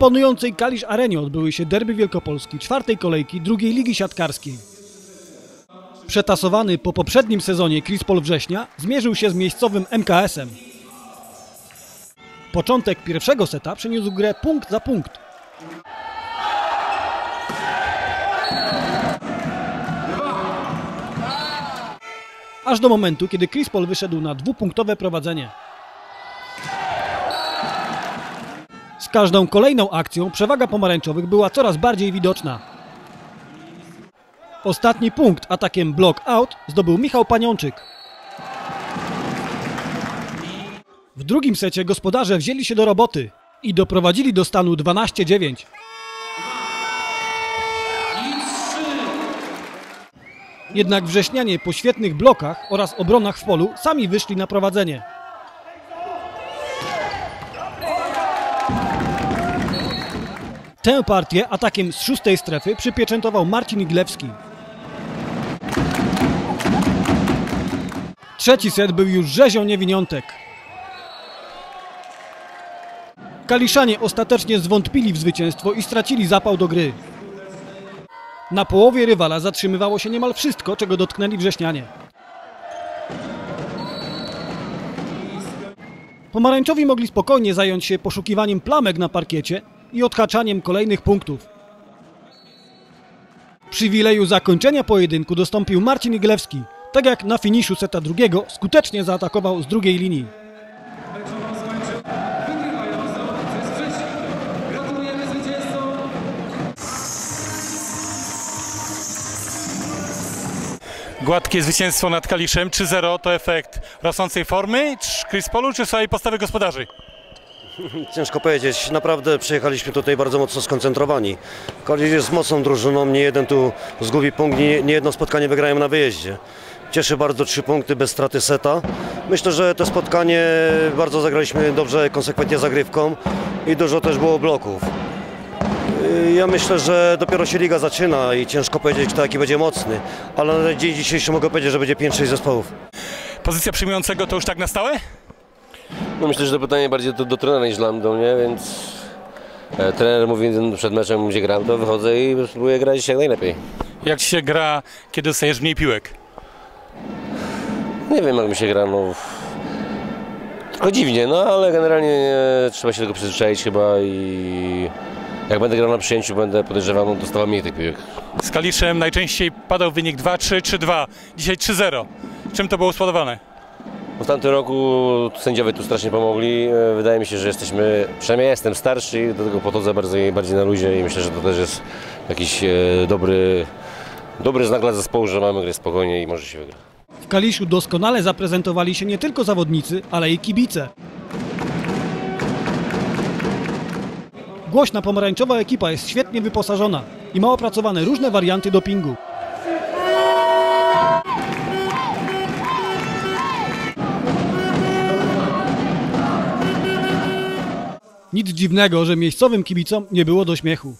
imponującej Kalisz Arenie odbyły się derby Wielkopolski czwartej kolejki drugiej ligi siatkarskiej. Przetasowany po poprzednim sezonie Krispol Września zmierzył się z miejscowym MKS-em. Początek pierwszego seta przyniósł grę punkt za punkt. Aż do momentu, kiedy Krispol wyszedł na dwupunktowe prowadzenie. Z każdą kolejną akcją przewaga pomarańczowych była coraz bardziej widoczna. Ostatni punkt atakiem block out zdobył Michał Paniączyk. W drugim secie gospodarze wzięli się do roboty i doprowadzili do stanu 12-9. Jednak wrześnianie po świetnych blokach oraz obronach w polu sami wyszli na prowadzenie. Tę partię atakiem z szóstej strefy przypieczętował Marcin Iglewski. Trzeci set był już rzezią niewiniątek. Kaliszanie ostatecznie zwątpili w zwycięstwo i stracili zapał do gry. Na połowie rywala zatrzymywało się niemal wszystko, czego dotknęli wrześnianie. Pomarańczowi mogli spokojnie zająć się poszukiwaniem plamek na parkiecie i odhaczaniem kolejnych punktów. Przywileju zakończenia pojedynku dostąpił Marcin Iglewski, tak jak na finiszu seta drugiego skutecznie zaatakował z drugiej linii. Gładkie zwycięstwo nad Kaliszem 3-0 to efekt rosnącej formy Krispolu czy swojej postawy gospodarzy? Ciężko powiedzieć. Naprawdę przyjechaliśmy tutaj bardzo mocno skoncentrowani. Kalisz jest mocną drużyną, nie jeden tu zgubi punkt, nie, nie jedno spotkanie wygrają na wyjeździe. Cieszy bardzo trzy punkty bez straty seta. Myślę, że to spotkanie bardzo zagraliśmy dobrze, konsekwentnie zagrywką i dużo też było bloków. Yy, Ja myślę, że dopiero się liga zaczyna i ciężko powiedzieć, kto jaki będzie mocny, ale na dzień dzisiejszy mogę powiedzieć, że będzie 5-6 zespołów. Pozycja przyjmującego to już tak na stałe? No myślę, że to pytanie bardziej do, do trenera niż dla mnie, więc e, trener mówi przed meczem, gdzie gram, to wychodzę i spróbuję grać jak najlepiej. Jak ci się gra, kiedy dostajesz mniej piłek? Nie wiem, jak mi się gra, no... Tylko dziwnie, no ale generalnie nie, trzeba się tego przyzwyczaić chyba i... Jak będę grał na przyjęciu, będę podejrzewam, no, dostawał mniej tych piłek. Z Kaliszem najczęściej padał wynik 2-3, 3-2, dzisiaj 3-0. Czym to było spowodowane? W tamtym roku sędziowie tu strasznie pomogli. E, Wydaje mi się, że jesteśmy, przynajmniej ja jestem starszy i do tego podchodzę bardziej, bardziej na luzie i myślę, że to też jest jakiś e, dobry, dobry znak dla zespołu, że mamy grę spokojnie i może się wygra. W Kaliszu doskonale zaprezentowali się nie tylko zawodnicy, ale i kibice. Głośna pomarańczowa ekipa jest świetnie wyposażona i ma opracowane różne warianty dopingu. Nic dziwnego, że miejscowym kibicom nie było do śmiechu.